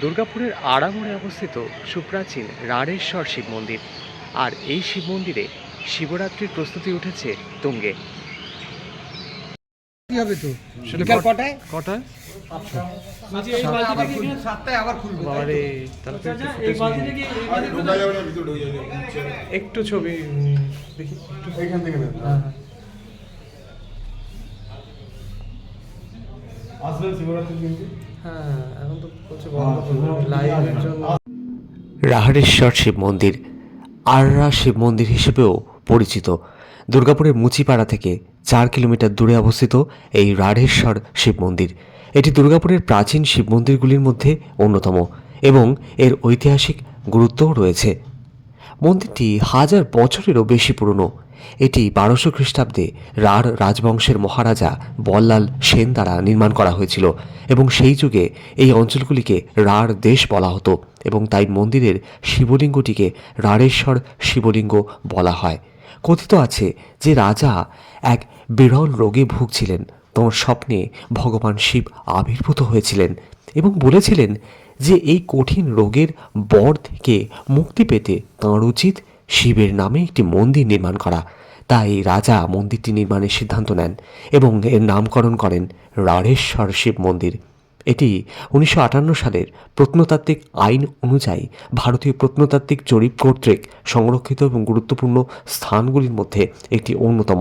দুর্গাপুরের আড়ামোড়ে অবস্থিত সুপ্রাচীন রাড়েশ্বর শিব মন্দির। আর এই শিব মন্দিরে শিবরাত্রির প্রস্তুতি উঠেছে তুঙ্গে। হবে তো? বিকাল কটায়? কটা সাতটায়। আবার খুলবো। বাবারে তাহলে তো একটু ছবি উম, দেখি। একটু এখান থেকে নেন। আসবেন শিবরাত্রির দিনকে হ্যাঁ এখন তো বলছে লাইভের জন্য। রাহারেশ্বর শিব মন্দির আররা শিব মন্দির হিসেবেও পরিচিত। দুর্গাপুরের মুচিপাড়া থেকে চার কিলোমিটার দূরে অবস্থিত এই রাঢ়েশ্বর শিব মন্দির। এটি দুর্গাপুরের প্রাচীন শিব মন্দিরগুলির মধ্যে অন্যতম এবং এর ঐতিহাসিক গুরুত্বও রয়েছে। মন্দিরটি হাজার বছরেরও বেশি পুরনো। এটি বারোশো খ্রিস্টাব্দে রাঢ় রাজবংশের মহারাজা বল্লাল সেন দ্বারা নির্মাণ করা হয়েছিল এবং সেই যুগে এই অঞ্চলগুলিকে রাঢ় দেশ বলা হতো এবং তাই মন্দিরের শিবলিঙ্গটিকে রাঢ়েশ্বর শিবলিঙ্গ বলা হয়। কথিত আছে যে রাজা এক বিরল রোগে ভুগছিলেন। তোমার স্বপ্নে ভগবান শিব আবির্ভূত হয়েছিলেন এবং বলেছিলেন যে এই কঠিন রোগের বর থেকে মুক্তি পেতে তাঁর উচিত শিবের নামে একটি মন্দির নির্মাণ করা। তাই রাজা মন্দিরটি নির্মাণের সিদ্ধান্ত নেন এবং এর নামকরণ করেন রাঢ়েশ্বর শিব মন্দির। এটি উনিশশো আটান্ন সালের প্রত্নতাত্ত্বিক আইন অনুযায়ী ভারতীয় প্রত্নতাত্ত্বিক জরিপ কর্তৃক সংরক্ষিত এবং গুরুত্বপূর্ণ স্থানগুলির মধ্যে একটি অন্যতম।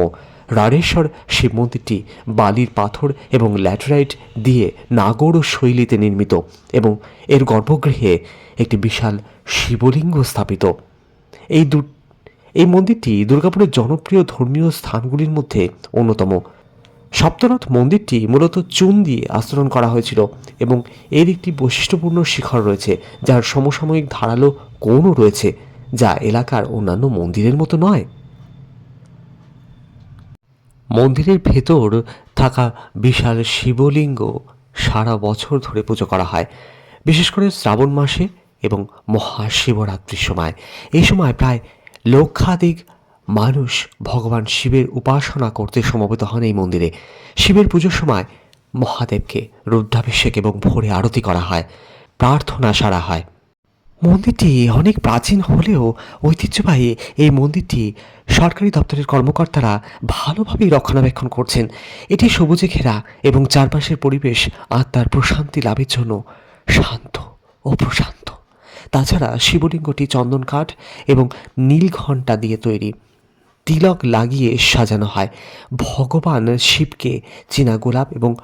রাঢ়েশ্বর শিব মন্দিরটি বালির পাথর এবং ল্যাটেরাইট দিয়ে নাগর শৈলীতে নির্মিত এবং এর গর্ভগৃহে একটি বিশাল শিবলিঙ্গ স্থাপিত। এই দু এই মন্দিরটি দুর্গাপুরের জনপ্রিয় ধর্মীয় স্থানগুলির মধ্যে অন্যতম। সপ্তরথ মন্দিরটি মূলত চুন দিয়ে আস্তরণ করা হয়েছিল এবং এর একটি বৈশিষ্ট্যপূর্ণ শিখর রয়েছে, যার সমসাময়িক ধারালো কোণও রয়েছে, যা এলাকার অন্যান্য মন্দিরের মতো নয়। মন্দিরের ভেতর থাকা বিশাল শিবলিঙ্গ সারা বছর ধরে পুজো করা হয়। বিশেষ করে শ্রাবণ মাসে এবং মহাশিবরাত্রির সময়। এই সময় প্রায় লক্ষাধিক মানুষ ভগবান শিবের উপাসনা করতে সমবেত হন এই মন্দিরে। শিবের পুজোর সময় মহাদেবকে রুদ্রাভিষেক এবং ভোরে আরতি করা হয়। প্রার্থনা সারা হয়। মন্দিরটি অনেক প্রাচীন হলেও ঐতিহ্যবাহী এই মন্দিরটি সরকারি দপ্তরের কর্মকর্তারা ভালোভাবেই রক্ষণাবেক্ষণ করছেন। এটি সবুজে ঘেরা এবং চারপাশের পরিবেশ আত্মার প্রশান্তি লাভের জন্য শান্ত ও প্রশান্ত। তাছাড়া শিবলিঙ্গটি চন্দন কাঠ এবং নীলঘণ্টা দিয়ে তৈরি। তিলক লাগিয়ে সাজানো হয়। ভগবান শিবকে চীনা গোলাপ এবং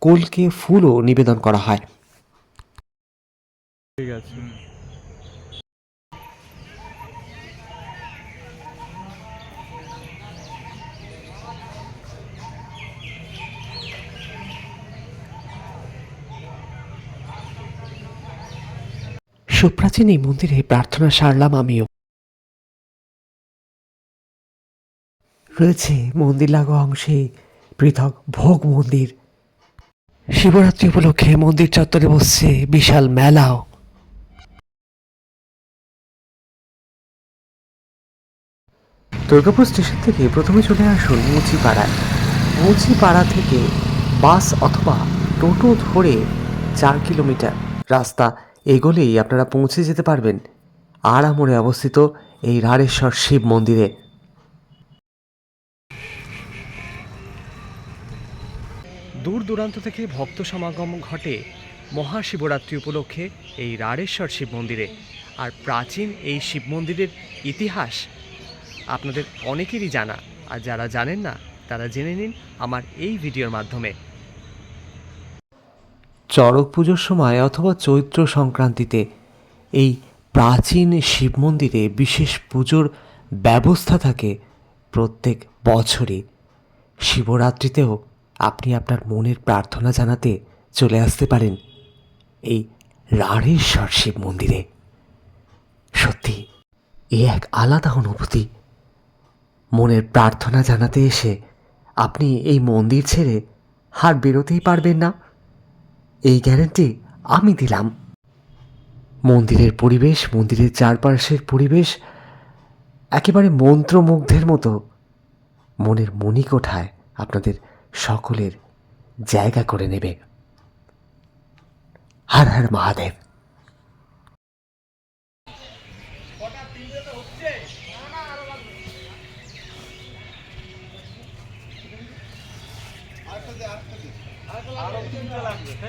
কলকে ফুলও নিবেদন করা হয়। ঠিক আছে। সুপ্রাচীন এই মন্দিরে প্রার্থনা সারলাম আমিও। রয়েছে মন্দির লাগো অংশে পৃথক ভোগ মন্দির। শিবরাত্রি উপলক্ষে মন্দির চত্বরে বসছে বিশাল মেলাও। দুর্গাপুর স্টেশন থেকে প্রথমে চলে আসুন মুচিপাড়ায়। মুচিপাড়া থেকে বাস অথবা টোটো ধরে চার কিলোমিটার রাস্তা এগোলেই আপনারা পৌঁছে যেতে পারবেন। আড়ামোড়ে অবস্থিত এই রাঢ়েশ্বর শিব মন্দিরে। দূর দূরান্ত থেকে ভক্ত সমাগম ঘটে মহাশিবরাত্রি উপলক্ষে এই রাঢ়েশ্বর শিব মন্দিরে। আর প্রাচীন এই শিব মন্দিরের ইতিহাস আপনাদের অনেকেরই জানা। আর যারা জানেন না, তারা জেনে নিন আমার এই ভিডিওর মাধ্যমে। চড়ক পুজোর সময় অথবা চৈত্র সংক্রান্তিতে এই প্রাচীন শিব মন্দিরে বিশেষ পুজোর ব্যবস্থা থাকে প্রত্যেক বছরই। শিবরাত্রিতেও আপনি আপনার মনের প্রার্থনা জানাতে চলে আসতে পারেন এই রাঢ়েশ্বর শিব মন্দিরে। সত্যি, এ এক আলাদা অনুভূতি। মনের প্রার্থনা জানাতে এসে আপনি এই মন্দির ছেড়ে হার বেরোতেই পারবেন না। এই গ্যারেন্টি আমি দিলাম। মন্দিরের পরিবেশ, মন্দিরের চারপাশের পরিবেশ একেবারে মন্ত্রমুগ্ধের মতো। মনের মণিকোঠায় আপনাদের সকলের জায়গা করে নেবে। হর হর মহাদেব। আর লাগবে